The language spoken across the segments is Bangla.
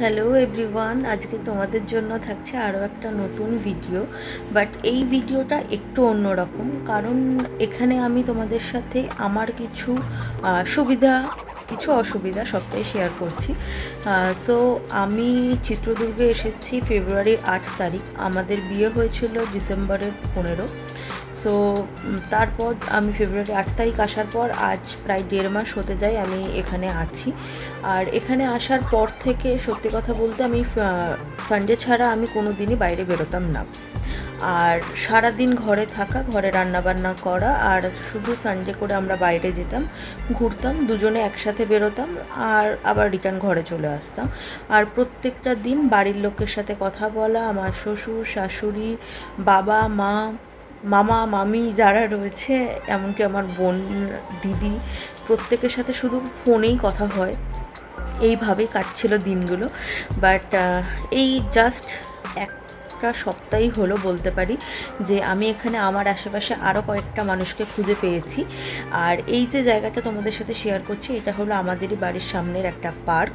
হ্যালো এভরিওয়ান আজকে তোমাদের জন্য থাকছে আরও একটা নতুন ভিডিও বাট এই ভিডিওটা একটু অন্যরকম। কারণ এখানে আমি তোমাদের সাথে আমার কিছু সুবিধা, কিছু অসুবিধা সবটাই শেয়ার করছি। সো আমি চিত্রদুর্গে এসেছি ফেব্রুয়ারির আট তারিখ। আমাদের বিয়ে হয়েছিল ডিসেম্বরের পনেরো। সো তারপর আমি ফেব্রুয়ারি আট তারিখ আসার পর আজ প্রায় দেড় মাস হতে যায় আমি এখানে আছি। আর এখানে আসার পর থেকে সত্যি কথা বলতে আমি সানডে ছাড়া আমি কোনো দিনই বাইরে বেরোতাম না। আর সারা দিন ঘরে থাকা, ঘরে রান্না বান্না করা আর শুধু সানডে করে আমরা বাইরে যেতাম, ঘুরতাম, দুজনে একসাথে বেরোতাম আর আবার রিটার্ন ঘরে চলে আসতাম। আর প্রত্যেকটা দিন বাড়ির লোকের সাথে কথা বলা, আমার শ্বশুর, শাশুড়ি, বাবা, মা মামা, মামি যারা রয়েছে, এমনকি আমার বোন, দিদি, প্রত্যেকের সাথে শুধু ফোনেই কথা হয়। এইভাবেই কাটছিল দিনগুলো। বাট এই জাস্ট একটা সপ্তাহই হলো বলতে পারি যে আমি এখানে আমার আশেপাশে আরও কয়েকটা মানুষকে খুঁজে পেয়েছি। আর এই যে জায়গাটা তোমাদের সাথে শেয়ার করছি, এটা হলো আমাদেরই বাড়ির সামনের একটা পার্ক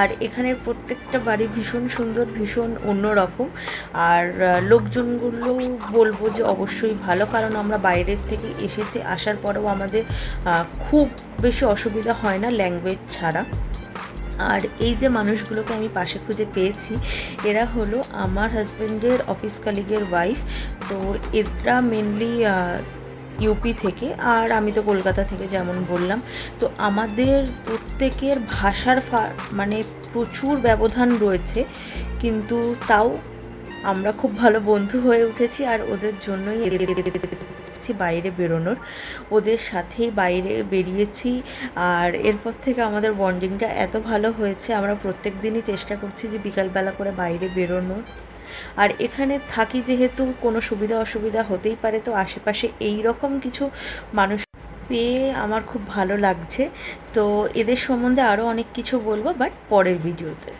আর এখানে প্রত্যেকটা বাড়ি ভীষণ সুন্দর, ভীষণ অন্যরকম। আর লোকজনগুলো বলব যে অবশ্যই ভালো, কারণ আমরা বাইরের থেকে এসেছি, আসার পরেও আমাদের খুব বেশি অসুবিধা হয় না ল্যাঙ্গুয়েজ ছাড়া। আর এই যে মানুষগুলোকে আমি পাশে খুঁজে পেয়েছি, এরা হলো আমার হাজব্যান্ডের অফিস কালিগের ওয়াইফ তো এরা মেনলি ইউপি থেকে আর আমি তো কলকাতা থেকে যেমন বললাম তো আমাদের প্রত্যেকের ভাষার মানে প্রচুর ব্যবধান রয়েছে কিন্তু তাও আমরা খুব ভালো বন্ধু হয়ে উঠেছি আর ওদের জন্যই বাইরে বেরোনোর ওদের সাথেই বাইরে বেরিয়েছি আর এরপর থেকে আমাদের বন্ডিংটা এত ভালো হয়েছে আমরা প্রত্যেক দিনই চেষ্টা করছি যে বিকালবেলা করে বাইরে বেরোনোর আর এখানে থাকি যেহেতু কোনো সুবিধা অসুবিধা হতেই পারে, তো আশেপাশে এই রকম কিছু মানুষ পেয়ে আমার খুব ভালো লাগছে। তো এদের সম্বন্ধে আরও অনেক কিছু বলব বাট পরের ভিডিওতে।